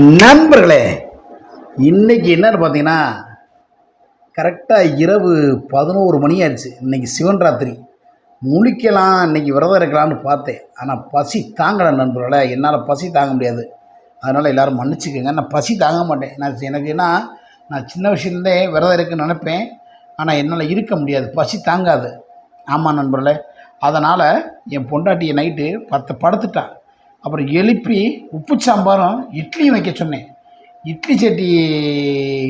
நண்பர்களே இன்னைக்கு என்னன்னு பார்த்தீங்கன்னா கரெக்டாக இரவு பதினோரு மணி ஆயிடுச்சு. இன்னைக்கு சிவன் ராத்திரி முழிக்கலாம் இன்னைக்கு விரதம் இருக்கலாம்னு பார்த்தேன். ஆனால் பசி தாங்கலை நண்பர்களே. என்னால் பசி தாங்க முடியாது. அதனால் எல்லோரும் மன்னிச்சுக்கோங்க. நான் பசி தாங்க மாட்டேன். நான் எனக்கு என்ன நான் சின்ன வயசுலேருந்தே விரதம் இருக்குன்னு நினைப்பேன். ஆனால் என்னால் இருக்க முடியாது. பசி தாங்காது. ஆமாம் நண்பர்களே. அதனால் என் பொண்டாட்டியை நைட்டு பத்து படுத்துட்டான் அப்புறம் எழுப்பி உப்பு சாம்பாரும் இட்லியும் வைக்க சொன்னேன். இட்லி சட்டி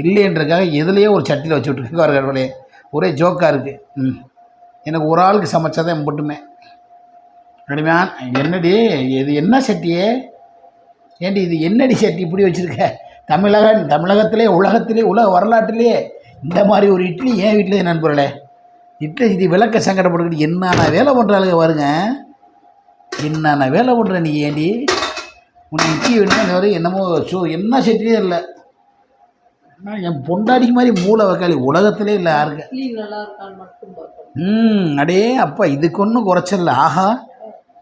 இல்லைன்றதுக்காக எதுலேயோ ஒரு சட்டியில் வச்சு விட்டுருக்காரு ஒரே ஜோக்காக இருக்குது ம். எனக்கு ஒரு ஆளுக்கு சமைச்சாதான் மட்டுமே கடுமையான் என்னடி இது என்ன சட்டியே? ஏண்டி இது என்னடி சட்டி இப்படி வச்சுருக்க? தமிழகன் தமிழகத்திலே உலகத்திலே உலக வரலாற்றிலே இந்த மாதிரி ஒரு இட்லி ஏன் வீட்டிலே நண்பர்களே. இட்லி இது விளக்க சங்கடப்பட்டுக்கிட்டு என்னென்ன வேலை பண்ணுறாளுங்க வருங்க என்னென்ன வேலை பண்ணுற நீ ஏண்டி? வேணுமா இந்த வரை என்னமோ ஷோ என்ன சட்டியே இல்லை. என் பொண்டாடிக்கு மாதிரி மூளை வைக்காளி உலகத்திலே இல்லை யாருக்கு. ம் அடே அப்பா இதுக்கு ஒன்றும் குறைச்சல ஆஹா.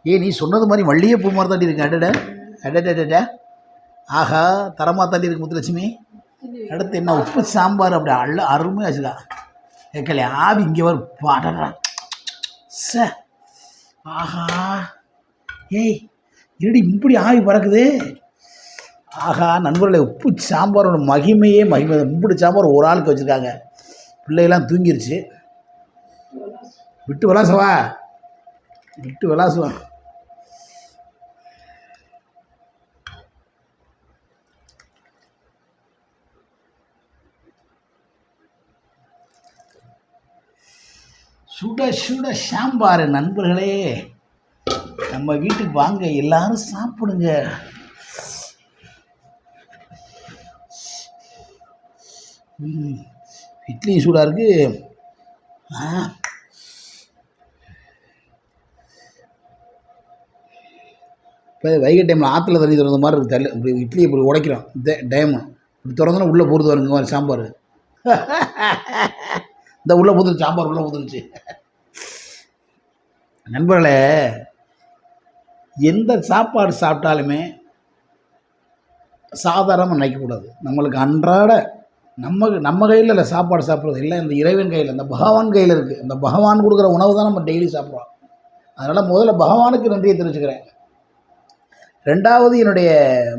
ஏ நீ சொன்னது மாதிரி மல்லிகை பூ மாதிரி தாண்டி இருக்கு. அடட. அடடடட ஆஹா தரமாக தாண்டி இருக்கு முத்துலட்சுமி. அடுத்து என்ன உப்பு சாம்பார் அப்படி அள்ள அருமையாக வச்சுக்கா. கேட்கல ஆவி இங்கே வரும். பாடறா ச. ஆஹா. ஏய் இருடி இப்படி ஆவி பறக்குது? ஆஹா நண்பர்களே உப்பு சாம்பாரோட மகிமையே மகிமை. இப்படி சாம்பார் ஒரு ஆளுக்கு வச்சுருக்காங்க. பிள்ளைகள்லாம் தூங்கிருச்சு. விட்டு விளாசவா? விட்டு விளாசுவா சுட சுட சாம்பார் நண்பர்களே. நம்ம வீட்டுக்கு வாங்க எல்லாரும் சாப்பிடுங்க. ம், இட்லியும் சூடாக இருக்கு. ஆ. இப்போ வைகை டைமில் ஆற்றுல தண்ணி திறந்த மாதிரி இருக்குது தள்ளி. இப்படி இட்லி இப்படி உடைக்கிறோம். இந்த டைமு. இப்படி திறந்தோன்னா உள்ளே போகிறது வருங்க மாதிரி சாம்பார். இந்த உள்ளே போதுருச்சு சாம்பார் உள்ளே போதுருச்சு நண்பர்களே எந்த சாப்பாடு சாப்பிட்டாலுமே சாதாரணமாக நினைக்கக்கூடாது நம்மளுக்கு அன்றாட நம்ம நம்ம கையில் இல்லை சாப்பாடு சாப்பிட்றது இல்லை. இந்த இறைவன் கையில் இந்த பகவான் கையில் இருக்குது இந்த பகவான் கொடுக்குற உணவு தான் நம்ம டெய்லி சாப்பிட்றோம். அதனால் முதல்ல பகவானுக்கு நன்றியை தெரிஞ்சுக்கிறேன் ரெண்டாவது என்னுடைய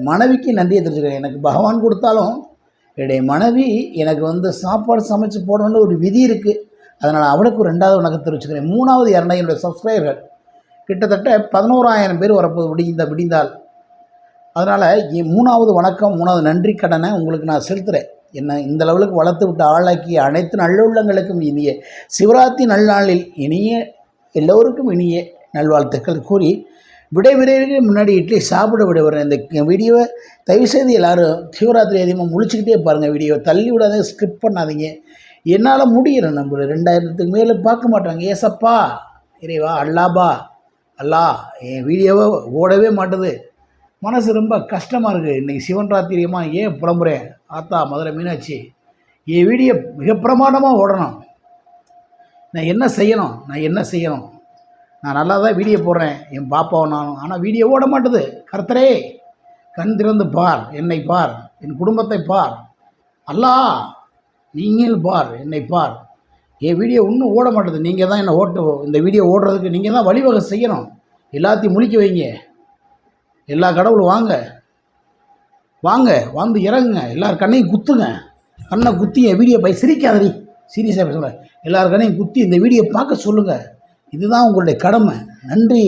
மனைவிக்கு நன்றியை தெரிஞ்சுக்கிறேன் எனக்கு பகவான் கொடுத்தாலும் என்னுடைய மனைவி எனக்கு வந்து சாப்பாடு சமைச்சு போடணும்னு ஒரு விதி இருக்குது அதனால் அவளுக்கு ரெண்டாவது வணக்கம் தெரிவிச்சுக்கிறேன். மூணாவது யாருன்னா என்னுடைய சப்ஸ்கிரைபர்கள் கிட்டத்தட்ட பதினோராயிரம் பேர் வரப்போது விடிந்த விடிந்தால். அதனால் மூணாவது வணக்கம் மூணாவது நன்றி கடனை உங்களுக்கு நான் செலுத்துகிறேன் என்ன இந்த லெவலுக்கு வளர்த்து விட்டு ஆளாக்கிய அனைத்து நல்லுள்ளங்களுக்கும் இனிய சிவராத்திரி நல்நாளில் இனிய எல்லோருக்கும் இனிய நல்வாழ்த்துக்கள் கூறி விடைபெறுவதற்கு முன்னாடி இட்லி சாப்பிட விடைபெறேன் இந்த வீடியோவை தயவுசெய்து எல்லாரும் சிவராத்திரி அதிகமாக முழிச்சுக்கிட்டே பாருங்கள் வீடியோ தள்ளி விடாத ஸ்கிப் பண்ணாதீங்க. என்னால் முடியலை நம்ம ரெண்டாயிரத்துக்கு மேலே பார்க்க மாட்டாங்க. ஏசப்பா இறைவா அல்லாபா அல்லா என் வீடியோவை ஓடவே மாட்டுது. மனசு ரொம்ப கஷ்டமாக இருக்குது இன்றைக்கி சிவன் ராத்திரியமா ஏன் புலம்புறேன்? ஆத்தா மதுரை மீனாட்சி என் வீடியோ மிக பிரமாண்டமாக ஓடணும். நான் என்ன செய்யணும்? நான் என்ன செய்யணும்? நான் நல்லா தான் வீடியோ போடுறேன். என் பாப்பாவும் நானும். ஆனால் வீடியோ ஓட மாட்டுது. கர்த்தரே கண் திறந்து பார். என்னை பார். என் குடும்பத்தை பார். அல்லா நீங்கள் பார். என்னை பார். என் வீடியோ இன்னும் ஓட மாட்டுது. நீங்கள் தான் என்னை ஓட்டு இந்த வீடியோ ஓடுறதுக்கு நீங்கள் தான் வழிவகை செய்யணும். எல்லாத்தையும் முழிக்க வைங்க. எல்லா கடவுளும் வாங்க. வாங்க வந்து இறங்குங்க. எல்லார் கண்ணையும் குத்துங்க. கண்ணை குத்தி என் வீடியோ பை சிரிக்காதடி. சீரியஸாக சொல்கிறேன் எல்லார் கண்ணையும் குத்தி இந்த வீடியோ பார்க்க சொல்லுங்கள் இதுதான் உங்களுடைய கடமை. நன்றி.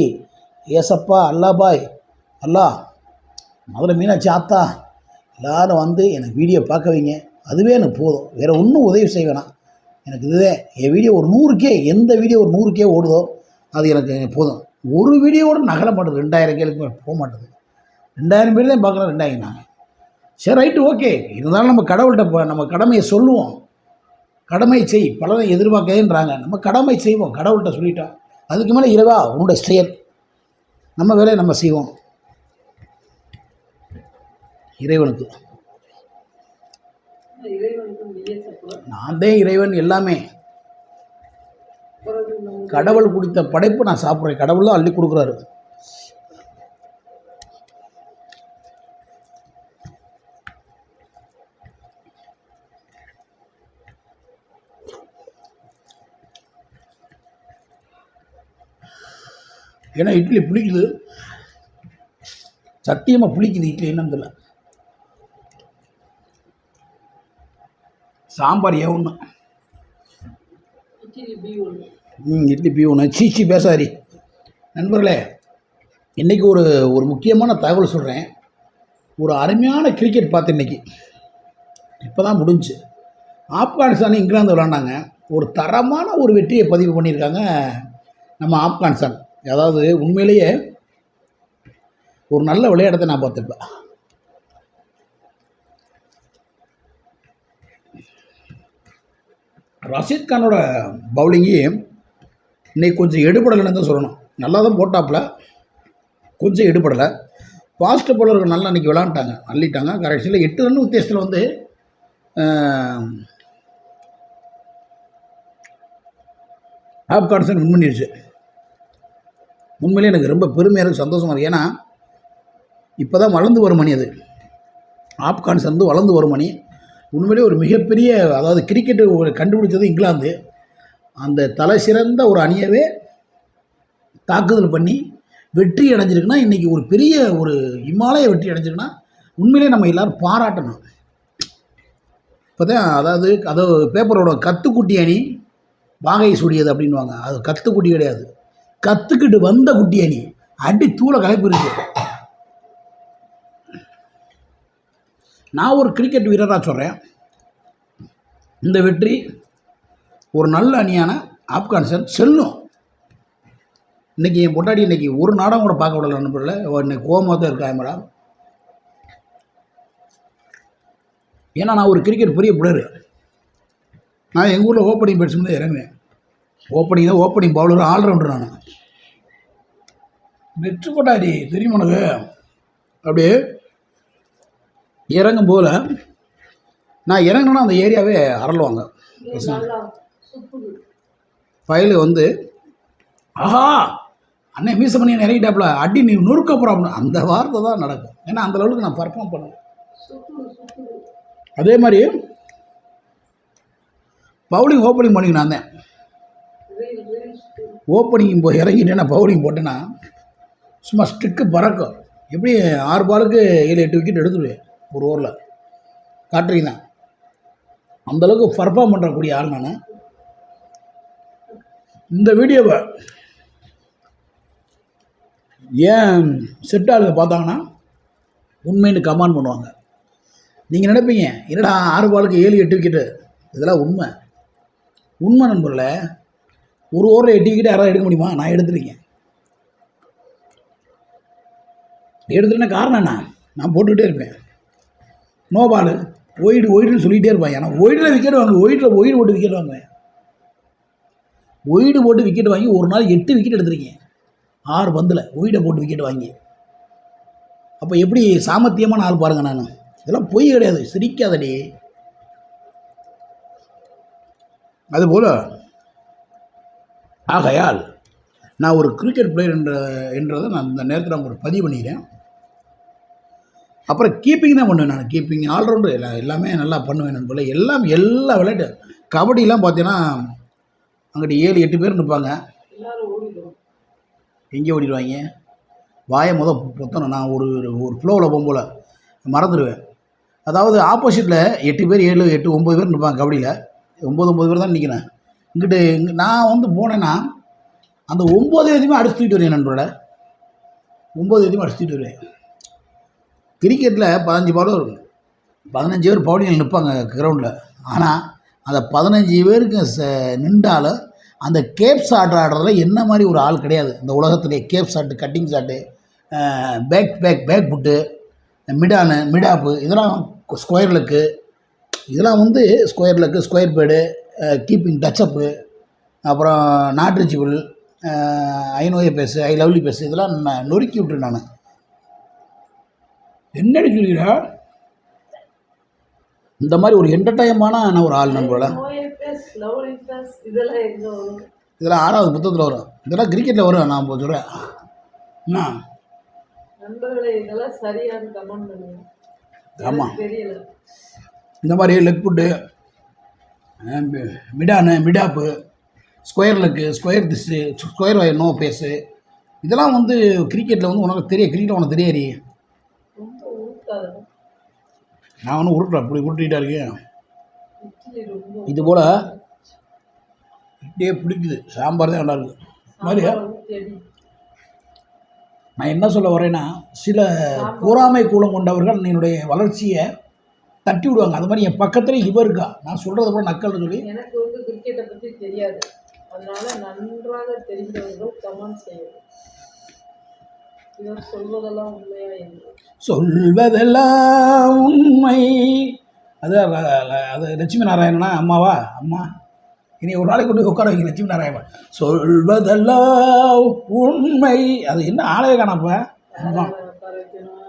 ஏசப்பா அல்லாபாய் அல்லா. முதல்ல மீனாட்சி ஆத்தா எல்லாரும் வந்து எனக்கு வீடியோ பார்க்க வைங்க. அதுவே எனக்கு போதும். வேறு ஒன்றும் உதவி செய்வேனா எனக்கு இதுவே என் வீடியோ ஒரு நூறுக்கே எந்த வீடியோ ஒரு நூறுக்கே ஓடுதோ அது எனக்கு போதும். ஒரு வீடியோவோட நகர மாட்டேது. ரெண்டாயிரம் கேளுக்கு போக மாட்டேது. ரெண்டாயிரம் பேர் தான் பார்க்குறோம் ரெண்டாயிரம் நாங்கள் சரி ரைட்டு ஓகே. இருந்தாலும் நம்ம கடவுள்கிட்ட போ நம்ம கடமையை சொல்லுவோம். கடமை செய். பலரும் எதிர்பார்க்கதேன்றாங்க. நம்ம கடமை செய்வோம். கடவுள்கிட்ட சொல்லிட்டோம் அதுக்கு மேலே இரவா உன்னோட செயல். நம்ம வேலையை நம்ம செய்வோம். இறைவனுக்கு. நான் தான் இறைவன் எல்லாமே. கடவுள் கொடுத்த படைப்பு நான் சாப்பிட்றேன். கடவுள் தான் அள்ளி கொடுக்குறாரு. ஏன்னா இட்லி பிடிக்குது சத்தியமாக பிடிக்குது இட்லி என்னன்னு தெரியல. சாம்பார் ஏ ஒன்று ம் இட்லி பி ஒன்று சீச்சி பேசாரி நண்பர்களே இன்றைக்கி ஒரு ஒரு முக்கியமான தகவல் சொல்கிறேன் ஒரு அருமையான கிரிக்கெட் பார்த்து இன்னைக்கு. இப்போ தான் முடிஞ்சு. ஆப்கானிஸ்தான் இங்கிலாந்து விளாண்டாங்க ஒரு தரமான ஒரு வெற்றியை பதிவு பண்ணியிருக்காங்க நம்ம ஆப்கானிஸ்தான். அதாவது உண்மையிலேயே ஒரு நல்ல விளையாட்டத்தை நான் பார்த்துப்பேன் ரஷீத் கானோட பவுலிங்கு இன்னைக்கு கொஞ்சம் எடுபடலைன்னு தான் சொல்லணும். நல்லா தான் போட்டாப்புல. கொஞ்சம் எடுபடலை. ஃபாஸ்ட் பவுலர்கள் நல்லா அன்றைக்கி விளாண்டாங்க அள்ளிட்டாங்க. கடைசியில் எட்டு ரன் உத்தேசத்தில் வந்து ஆஹ், ஆப்கானிஸ்தான் வின் பண்ணிடுச்சு உண்மையிலே எனக்கு ரொம்ப பெருமையாக இருக்குது சந்தோஷமாக இருக்குது ஏன்னா இப்போ தான் வளர்ந்து வரும் மணி அது. ஆப்கான்ஸ் வந்து வளர்ந்து வரும் மணி. உண்மையிலே ஒரு மிகப்பெரிய அதாவது கிரிக்கெட்டு ஒரு கண்டுபிடிச்சது இங்கிலாந்து. அந்த தலை சிறந்த ஒரு அணியவே தாக்குதல் பண்ணி வெற்றி அடைஞ்சிருக்குன்னா இன்றைக்கி ஒரு பெரிய ஒரு இமாலய வெற்றி அடைஞ்சிருக்குன்னா உண்மையிலே நம்ம எல்லோரும் பாராட்டணும். இப்போ தான் அதாவது அதோ பேப்பரோட கத்துக்குட்டி அணி வாகை சூடியது அப்படின்வாங்க அது கத்துக்குட்டி கிடையாது. கற்றுக்கிட்டு வந்த குட்டி அணி. அடி தூளை கலைப்பிருக்கு நான் ஒரு கிரிக்கெட் வீரராக சொல்கிறேன் இந்த வெற்றி ஒரு நல்ல அணியான ஆப்கானிஸ்தான் செல்லும். இன்றைக்கி என் பொட்டாடி இன்றைக்கி ஒரு நாடகம் கூட பார்க்க விடல அனுப்பல இன்னைக்கு கோமாக தான் இருக்கா மேடம் ஏன்னா நான் ஒரு கிரிக்கெட் பெரிய பிளேயரு நான் எங்கள் ஊரில் ஓப்பனிங் பேட்ஸ்மேன் தான் இறங்குவேன். ஓப்பனிங் தான் ஓப்பனிங் பவுலர் ஆல்ரவுண்டர் நான். வெற்றி கொட்டாடி தெரியுமா உனக்கு? அப்படியே இறங்கும் போல் நான் இறங்கினேன்னா அந்த ஏரியாவே அரளுவாங்க. ஃபைலு வந்து ஆஹா! அண்ணே மீச பண்ணி இறங்கிட்டாப்புல அடி நீ நொறுக்க போகிறாப்புல அந்த வார்த்தை தான் நடக்கும். ஏன்னா அந்த அளவுக்கு நான் பர்ஃபார்ம் பண்ணுவேன் அதே மாதிரி பவுலிங் ஓப்பனிங் பண்ணிங்க நான் தான் ஓப்பனிங் போய் இறங்கிட்டேன்னா பவுலிங் போட்டேன்னா சும்மா ஸ்டிக்கு பறக்கும். எப்படி ஆறு பாலுக்கு ஏழு எட்டு விக்கெட் எடுத்துடுவேன் ஒரு ஓவரில் காட்டுறீங்க. தான் அந்தளவுக்கு பர்ஃபார்ம் பண்ணுறக்கூடிய ஆள் நான். இந்த வீடியோவை ஏன் செட் ஆளுங்க பார்த்தாங்கன்னா உண்மைன்னு கமெண்ட் பண்ணுவாங்க. நீங்கள் நினைப்பீங்க என்னடா ஆறு பாலுக்கு ஏழு எட்டு விக்கெட்டு இதெல்லாம் உண்மை. உண்மை நண்பரில் ஒரு ஓவரில் எட்டு விக்கெட்டு யாராவது எடுக்க முடியுமா? நான் எடுத்துருக்கேன். எடுத்துட்டேன்னா காரணம் என்ன? நான் போட்டுக்கிட்டே இருப்பேன். நோ பாலு ஒயிடு ஒயிடுன்னு சொல்லிகிட்டே இருப்பாங்க ஏன்னா ஒயிடில் விக்கெட் வாங்க ஒயிடில் ஒயிடு போட்டு விக்கெட் வாங்குவேன். ஒயிடு போட்டு விக்கெட் வாங்கி ஒரு நாள் எட்டு விக்கெட் எடுத்திருக்கேன். ஆறு பந்தில் ஒயிடை போட்டு விக்கெட் வாங்கி. அப்போ எப்படி சாமர்த்தியமான ஆள் பாருங்க நான். இதெல்லாம் பொய் கிடையாது. சிரிக்காதடி. அதுபோல் ஆகையால் நான் ஒரு கிரிக்கெட் பிளேயர் என்ற என்றதை நான் இந்த நேரத்தில் உங்களுக்கு பதிவு பண்ணிக்கிறேன். அப்புறம் கீப்பிங் தான் பண்ணுவேன் நான். கீப்பிங் ஆல்ரவுண்டர் எல்லா எல்லாமே நல்லா பண்ணுவேன் போல். எல்லாம் எல்லா விளையாட்டு. கபடிலாம் பார்த்தீங்கன்னா அங்கிட்டு ஏழு எட்டு பேர் நிற்பாங்க. எங்கே ஓடிடுவாங்க? வாயை முத பொத்தணும். நான் ஒரு ஒரு ஃப்ளோவில் போகும்போல மறந்துடுவேன். அதாவது ஆப்போசிட்டில் எட்டு பேர் ஏழு எட்டு ஒம்பது பேர் நிற்பாங்க கபடியில். ஒம்பது ஒம்பது பேர் தான் நிற்கிறேன். இங்கிட்டு இங்க நான் வந்து போனேன்னா அந்த ஒம்பது எதுவுமே அடிச்சு தூக்கிட்டு வருவேன் நண்பரோட ஒம்பது எதுவுமே அடிச்சு தூக்கிட்டு வருவேன். கிரிக்கெட்டில் பதினஞ்சு பாலும் இருக்கும் பதினஞ்சு பேர் பவுலிங்கில் நிற்பாங்க கிரவுண்டில் ஆனால் அந்த பதினஞ்சு பேருக்கு ச நின்றாலும் அந்த கேப் ஷாட் ஆடுறதுல என்ன மாதிரி ஒரு ஆள் கிடையாது. இந்த உலகத்திலே cap shot cutting shot back back back foot mid on mid off இதெல்லாம் ஸ்கொயர் லக்கு இதெல்லாம் வந்து square leg square pad keeping touch up அப்புறம் நாட்ரிச்சிபிள் ஐநோய பேஸு ஐ லவ்லி பேஸு இதெல்லாம் நான் நொறுக்கி விட்டுரு நான். என்னடி சொல்கிறா இந்த மாதிரி ஒரு என்டர்டைமான ஒரு ஆள் நம்மளோட இதெல்லாம் ஆறாவது புத்தகத்தில் வரும். இதெல்லாம் கிரிக்கெட்டில் வரும் நான் சொல்கிறேன் என்ன? நண்பர்களே இதெல்லாம் சரியான கமெண்ட் பண்ணுங்க. ஆமா. எனக்கு தெரியல. இந்த மாதிரி leg foot mid on mid off square leg square this square நோ பேஸு இதெல்லாம் வந்து கிரிக்கெட்டில் வந்து உனக்கு தெரிய கிரிக்கெட் உனக்கு தெரியாது நான் ஒன்றும் உருட்டுறேன் அப்படி உருட்டிகிட்டா இருக்கேன் இது போல் இப்படியே பிடிக்குது. சாம்பார் தான் நல்லா இருக்குது மாதிரி. நான் என்ன சொல்ல வரேன்னா சில பொறாமை கூலம் கொண்டவர்கள் என்னுடைய வளர்ச்சியை தட்டி விடுவாங்க. அது மாதிரி என் பக்கத்துல இவ இருக்கா. நான் சொல்கிறத கூட நக்கல்னு சொல்லி. எனக்கு வந்து கிரிக்கெட்டை பத்தி தெரியாது. அதனால நன்றாக தெரிந்தவர்கள் கமெண்ட் செய்யணும் சொல்வதெல்லாம் உண்மை. அது அது லட்சுமி நாராயணனா அம்மாவா? அம்மா. இனி ஒரு நாளைக்கு கொண்டு உட்கார வைங்க லட்சுமி நாராயணன் சொல்வதெல்லாம் உண்மை. அது என்ன ஆளவே காணப்ப?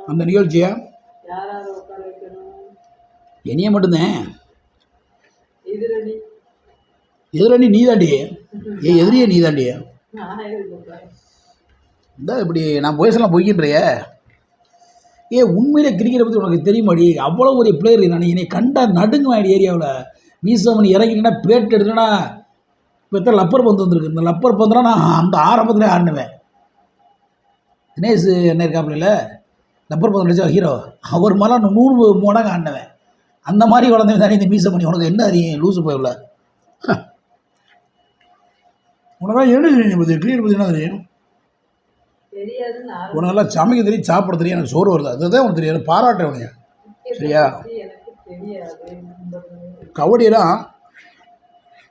அந்த நிகழ்ச்சியை? என்னைய மட்டும்தான். எதிரணி. நீதாண்டி. ஏ எதிரியே உட்கார இந்த இப்படி நான் பேசலாம் பொய்கின்றைய ஏ உண்மையிலே கிரிக்கெட்டை பற்றி உனக்கு தெரியுமாடி? அவ்வளோ ஒரு பிளேயர் நான். என்னை கண்டா நடுங்குவேன் ஏரியாவில். மீசமணி இறங்கிட்டேன்னா பேட் எடுத்தேன்னா இப்போ எத்தனை லப்பர் பந்து வந்திருக்கு? இந்த லப்பர் பந்துனா நான் அந்த ஆரம்பத்தில் ஆடினுவேன். தினேஷ் என்ன இருக்காப்புல லப்பர் பந்து அடிச்சா ஹீரோ அவர் மேலே நூறு மடங்கு ஆடினவேன். அந்த மாதிரி வளர்ந்தவன் தானே இந்த மீசமணி உனக்கு என்ன அறியும் லூசு போய் உனக்கு என்ன தெரியும்? பற்றி கிரிக்கெட் பற்றி என்ன தெரியும்? உனக்கெல்லாம் சமைக்க தெரியும் சாப்பிட தெரியும் எனக்கு சோறு வருது. அதுதான் உனக்கு எனக்கு பாராட்டுறேன் உனைய சரியா? தெரியாது. கபடியெல்லாம்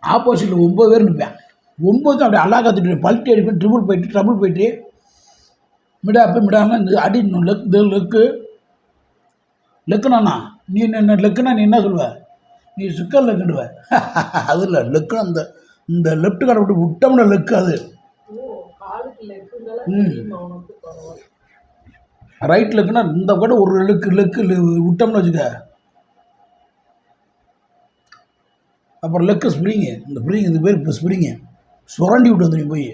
ஆப்போசிட்டில் ஒம்பது பேர் நிற்பேன் ஒம்பது அப்படியே அல்லா கற்றுட்டு பல்ட்டி அடிப்பேன் ட்ரிபிள் போயிட்டு ட்ரபிள் போயிட்டு. மிடாப்பு மிடாமல் இந்த அடிக்கணும் லெக் லெக்கு. லெக்குனாண்ணா நீ என்ன லெக்குனா நீ என்ன சொல்லுவ? நீ சிக்கல் லெக்குடுவ அது இல்லை லெக்குனா இந்த இந்த லெஃப்ட் கார்டை விட்டு விட்டோம்னா லெக்கு அது. ம். ரைட் லெக்குனா இந்த கூட ஒரு லெக்கு லெக்கு விட்டோம்னு வச்சுக்க. அப்புறம் லெக்கு ஸ்ப்ரிங்கு இந்த ஸ்ப்ரிங் இந்த பேர் இப்போ ஸ்ப்ரிங்கு சுரண்டி விட்டு வந்துடும் போய்.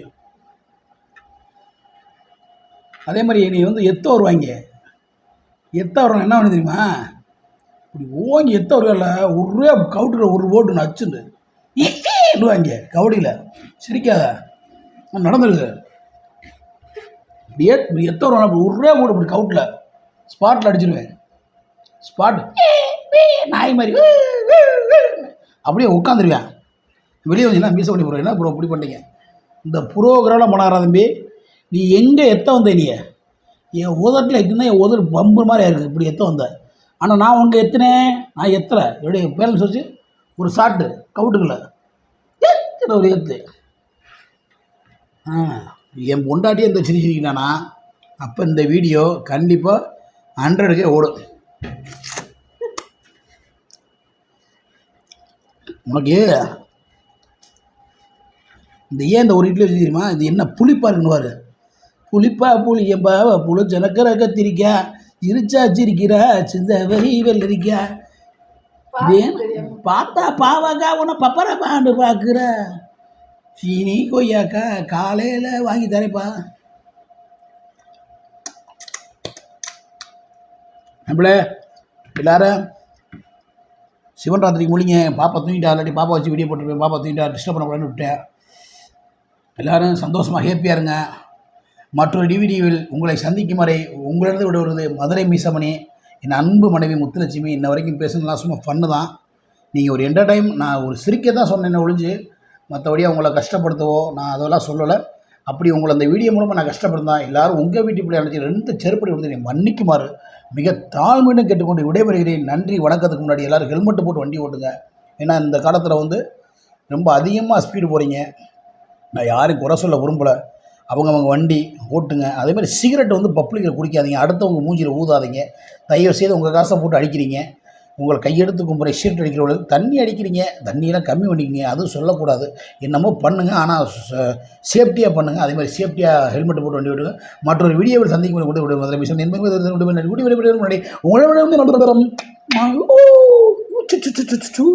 அதே மாதிரி நீ வந்து எத்த வருவாங்க எத்த வருவாங்க என்ன பண்ணு தெரியுமா? இப்படி ஓங்கி எத்த வருவாங்கல்ல ஒரே கவுட்டில் ஒரு ஓட்டு நச்சுண்டு வாங்க கவுடியில். சிரிக்காத. நடந்துருக்கு. இப்படியே இப்படி எத்த வருவாங்க அப்படி ஒரே ஓட்டு இப்படி கவுட்டில் ஸ்பாட்டில் அடிச்சிருவேன். ஸ்பாட் நாய் மாதிரி. அப்படியே உட்காந்துருவேன் வெளியே வந்து என்ன மீச பண்ணி போகிறோம் என்ன ப்ரோ இப்படி பண்ணிட்டீங்க இந்த புரோகிராமில் பண்ணாரா தம்பி நீ எங்கே எத்த வந்த நீ? என் உதட்டில் எத்தினா என் உதடு பம்பு மாதிரி இருக்குது. இப்படி எத்த வந்த. ஆனால் நான் உங்கள் எத்தினேன் நான் எத்தலை என்னுடைய பேலன்ஸ் வச்சு ஒரு சாட்டு கவுட்டுக்குள்ள ஒரு எத்து ஆ. என் பொண்டாட்டியே இந்த சிரி சிரிக்கிறானா? அப்போ இந்த வீடியோ கண்டிப்பாக ஹண்ட்ரடுக்கே ஓடும். உனக்கு இந்த ஏன் இந்த ஒரு இட்லி வச்சு தெரியுமா? இது என்ன புளிப்பா இருக்குன்னு புளிப்பா புளியம்பா புளி ஜனக்கரை கத்திரிக்கா இருச்சா சிரிக்கிறா சிந்த வெறி வெள்ளரிக்கா பார்த்தா பாவாக்கா உன்னை பப்பரை பாண்டு பார்க்குற. சீனி கொய்யாக்கா காலையில் வாங்கி தரேப்பா நம்மளே எல்லாரும் சிவன் ராத்திரிக்கு முடிங்க பாப்பா தூங்கிட்டா இல்லாட்டி பாப்பா வச்சு வீடியோ போட்டுருப்பேன். பாப்பா தூங்கிட்டா டிஸ்டர்ப் பண்ணக்கூடாதுன்னு விட்டேன். எல்லாரும் சந்தோஷமாக ஹேப்பியாக இருங்க. மற்றொரு டிவிடியில் உங்களை சந்திக்கும் வரை உங்களிடம் விடுவது மதுரை மீசமணி என் அன்பு மனைவி முத்துலட்சுமி. இன்ன வரைக்கும் பேசுனதுலாம் சும்மா ஃபன்னு தான். நீங்கள் ஒரு என்டர்டைம் நான் ஒரு சிரிக்க தான் சொன்னேன் ஒழிஞ்சு. மற்றபடி அவங்கள கஷ்டப்படுத்தவோ நான் அதெல்லாம் சொல்லலை. அப்படி உங்களை அந்த வீடியோ மூலமாக நான் கஷ்டப்படுந்தேன் எல்லாரும் உங்கள் வீட்டு பிள்ளை அழைச்சி ரெண்டு செருப்படி வந்து நீ மன்னிக்குமாறு மிக தாழ்மையுடன் கேட்டுக்கொண்டு விடைபெறுகிறேன். நன்றி வணக்கத்துக்கு முன்னாடி எல்லோரும் ஹெல்மெட்டு போட்டு வண்டி ஓட்டுங்க. ஏன்னா இந்த காலத்தில் வந்து ரொம்ப அதிகமாக ஸ்பீடு போகிறீங்க நான் யாரும் குறை சொல்ல விரும்பலை. அவங்கவங்க வண்டி ஓட்டுங்க. அதே மாதிரி சிகரெட் வந்து பப்ளிக்கில் குடிக்காதீங்க. அடுத்தவங்க மூஞ்சியில் ஊதாதீங்க. தயவு செய்து உங்கள் காசை போட்டு அடிக்கிறீங்க. உங்களை கையெடுத்து கும்புற சிகரெட் அடிக்கிறவங்களுக்கு தண்ணி அடிக்கிறீங்க தண்ணியெல்லாம் கம்மி பண்ணிக்கிங்க அதுவும் சொல்லக்கூடாது. என்னமோ பண்ணுங்கள் ஆனால் சேஃப்டியாக பண்ணுங்கள் அதே மாதிரி சேஃப்டியாக ஹெல்மெட் போட்டு வண்டி விடுங்க மற்றொரு வீடியோவில் சந்திக்கும் போது விட முதல்ல மிஷன் என்பது முன்னாடி உங்களை விட சு.